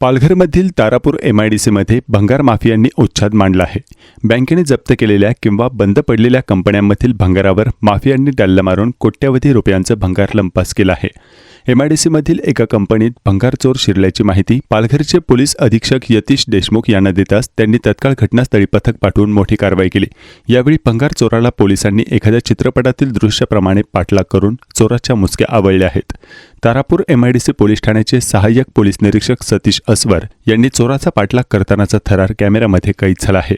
पालघरमधील तारापूर एमआयडीसीमध्ये भंगार माफियांनी उच्छाद मांडला आहे. बँकेने जप्त केलेल्या किंवा बंद पडलेल्या कंपन्यांमधील भंगारावर माफियांनी डल्ला मारून कोट्यवधी रुपयांचं भंगार लंपास केलं आहे. एमआयडीसीमधील एका कंपनीत भंगार चोर शिरल्याची माहिती पालघरचे पोलीस अधीक्षक यतीश देशमुख यांना देताच त्यांनी तत्काळ घटनास्थळी पथक पाठवून मोठी कारवाई केली. यावेळी भंगार चोराला पोलिसांनी एखाद्या चित्रपटातील दृश्याप्रमाणे पाठलाग करून चोराच्या मुसक्या आवळल्या आहेत. तारापूर एमआयडीसी पोलीस ठाण्याचे सहाय्यक पोलीस निरीक्षक सतीश अस्वर यांनी चोराचा पाठलाग करतानाचा थरार कॅमेऱ्यामध्ये कैद झाला आहे.